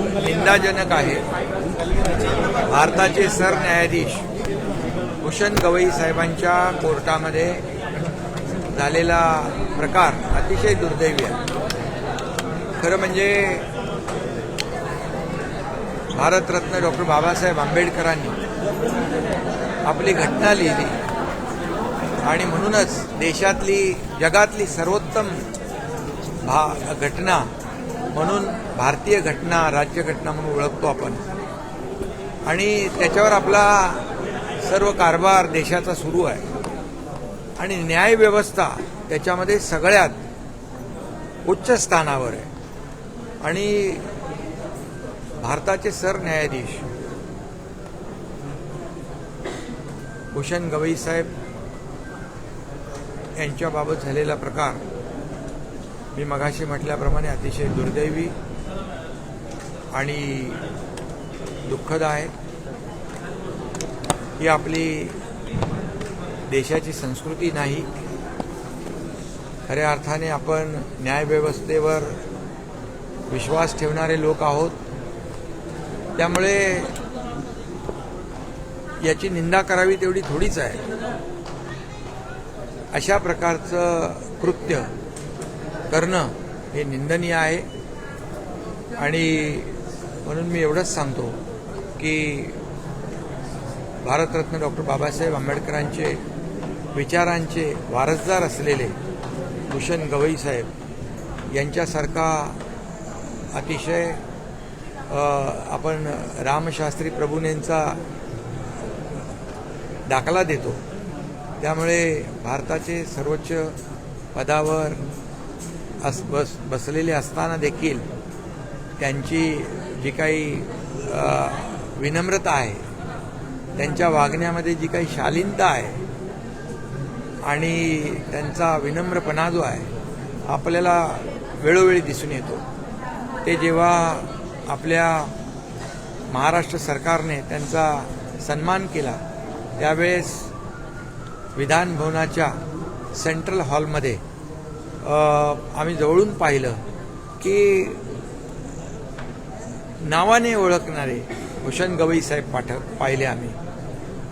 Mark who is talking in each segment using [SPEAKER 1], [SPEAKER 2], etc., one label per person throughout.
[SPEAKER 1] निंदाजनक आहे. भारताचे सरन्यायाधीश भूषण गवई साहेबांच्या कोर्टामध्ये झालेला प्रकार अतिशय दुर्दैवी आहे. खरं म्हणजे भारतरत्न डॉक्टर बाबासाहेब आंबेडकरांनी आपली घटना लिहिली आणि म्हणूनच देशातली जगातली सर्वोत्तम भा घटना म्हणून भारतीय घटना राज्यघटना म्हणून ओळखतो आपण. आणि त्याच्यावर आपला सर्व कारभार देशाचा सुरू आहे. आणि न्यायव्यवस्था त्याच्यामध्ये सगळ्यात उच्च स्थानावर आहे. आणि भारताचे सरन्यायाधीश भूषण गवई साहेब यांच्याबाबत झालेला प्रकार मी मगाशी म्हटल्याप्रमाणे अतिशय दुर्दैवी आणि दुःखद आहे ही आपली देशाची संस्कृती नाही. खऱ्या अर्थाने आपण न्यायव्यवस्थेवर विश्वास ठेवणारे लोक आहोत. त्यामुळे याची निंदा करावी तेवढी थोडीच आहे. अशा प्रकारचं कृत्य करणं हे निंदनीय आहे. आणि म्हणून मी एवढंच सांगतो की भारतरत्न डॉक्टर बाबासाहेब आंबेडकरांचे विचारांचे वारसदार असलेले भूषण गवई साहेब यांच्यासारखा अतिशय आपण रामशास्त्री प्रभूनेंचा दाखला देतो. त्यामुळे भारताचे सर्वोच्च पदावर अस बस बसलेले असताना देखील त्यांची जी काही विनम्रता आहे त्यांच्या वागण्यामध्ये जी काही शालीनता आहे आणि त्यांचा विनम्रपणा जो आहे आपल्याला वेळोवेळी दिसून येतो. ते जेव्हा आपल्या महाराष्ट्र सरकारने त्यांचा सन्मान केला त्यावेळेस विधान भवनाच्या सेंट्रल हॉलमध्ये आम्ही जवळून पाहिलं की नावाने ओळखणारे भूषण गवई साहेब पाठक पाहिले आम्ही.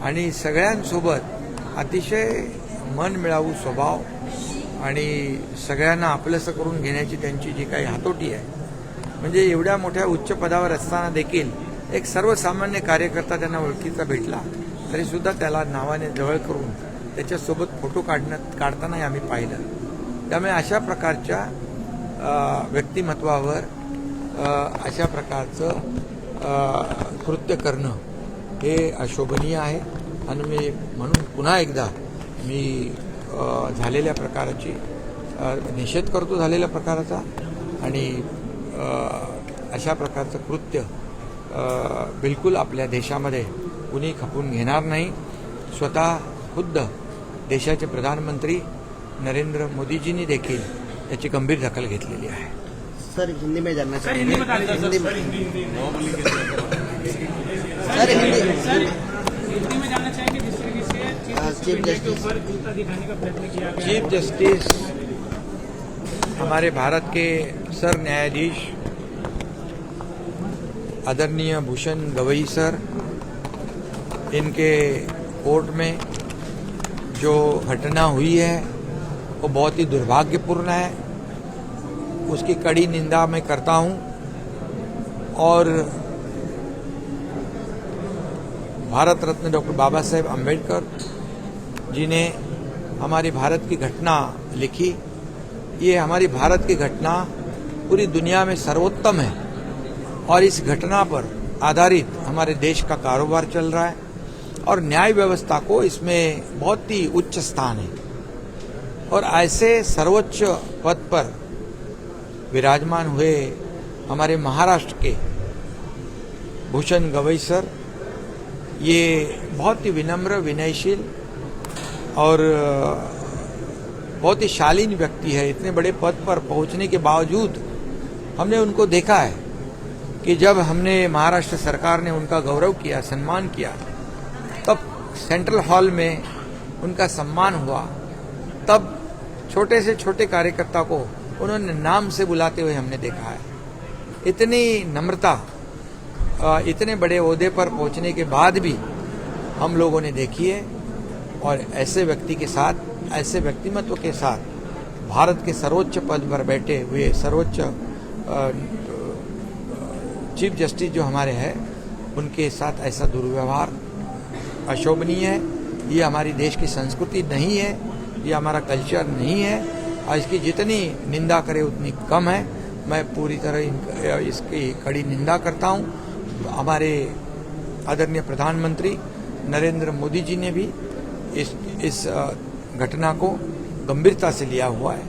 [SPEAKER 1] आणि सगळ्यांसोबत अतिशय मन मिळावू स्वभाव आणि सगळ्यांना आपलंसं करून घेण्याची त्यांची जी काही हातोटी आहे. म्हणजे एवढ्या मोठ्या उच्च पदावर असताना देखील एक सर्वसामान्य कार्यकर्ता त्यांना ओळखीचा भेटला तरीसुद्धा त्याला नावाने जवळ करून त्याच्यासोबत फोटो काढण्यात काढतानाही आम्ही पाहिलं. त्यामुळे अशा प्रकारच्या व्यक्तिमत्वावर अशा प्रकारचं कृत्य करणं हे अशोभनीय आहे. आणि मी म्हणून पुन्हा एकदा मी झालेल्या प्रकाराची निषेध करतो झालेल्या प्रकाराचा. आणि अशा प्रकारचं कृत्य बिलकुल आपल्या देशामध्ये कुणी खपून घेणार नाही. स्वतः खुद्द देशाचे प्रधानमंत्री नरेंद्र मोदीजींनी देखील याची गंभीर दखल घेतलेली आहे.
[SPEAKER 2] सर हिंदी में जानना
[SPEAKER 3] हिंदी
[SPEAKER 2] में
[SPEAKER 3] जिस तरीके से चीफ
[SPEAKER 2] हाँ,
[SPEAKER 3] जस्टिस. दिखाने का प्रयत्न किया
[SPEAKER 1] चीफ जस्टिस हमारे भारत के सर न्यायाधीश आदरणीय भूषण गवई सर इनके कोर्ट में जो घटना हुई है वो बहुत ही दुर्भाग्यपूर्ण है। उसकी कड़ी निंदा मैं करता हूँ। और भारत रत्न डॉक्टर बाबा साहेब अंबेडकर जी ने हमारी भारत की घटना लिखी। ये हमारी भारत की घटना पूरी दुनिया में सर्वोत्तम है और इस घटना पर आधारित हमारे देश का कारोबार चल रहा है और न्याय व्यवस्था को इसमें बहुत ही उच्च स्थान है। और ऐसे सर्वोच्च पद पर विराजमान हुए हमारे महाराष्ट्र के भूषण गवई सर। ये बहुत ही विनम्र, विनयशील और बहुत ही शालीन व्यक्ति है। इतने बड़े पद पर पहुँचने के बावजूद हमने उनको देखा है कि जब हमने महाराष्ट्र सरकार ने उनका गौरव किया, सम्मान किया, तब सेंट्रल हॉल में उनका सम्मान हुआ, तब छोटे से छोटे कार्यकर्ता को उन्होंने नाम से बुलाते हुए हमने देखा है। इतनी नम्रता इतने बड़े ओहदे पर पहुँचने के बाद भी हम लोगों ने देखी है और ऐसे व्यक्ति के साथ, ऐसे व्यक्तिमत्व के साथ भारत के सर्वोच्च पद पर बैठे हुए सर्वोच्च चीफ जस्टिस जो हमारे हैं, उनके साथ ऐसा दुर्व्यवहार अशोभनीय है। ये हमारी देश की संस्कृति नहीं है। ये हमारा कल्चर नहीं है। और इसकी जितनी निंदा करे उतनी कम है। मैं पूरी तरह इसकी कड़ी निंदा करता हूँ। हमारे आदरणीय प्रधानमंत्री नरेंद्र मोदी जी ने भी इस इस घटना को गंभीरता से लिया हुआ है।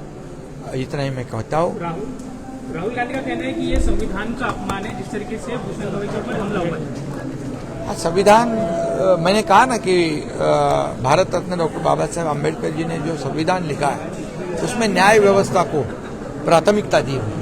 [SPEAKER 1] इतना ही मैं कहता हूँ।
[SPEAKER 3] राहुल गांधी का कहना है कि ये संविधान का अपमान है जिस तरीके से भूषण गवई के ऊपर हमला हुआ है।
[SPEAKER 1] हाँ संविधान मैंने कहा ना कि भारत रत्न डॉक्टर बाबा साहेब अम्बेडकर जी ने जो संविधान लिखा है उसमें न्याय व्यवस्था को प्राथमिकता दी हुई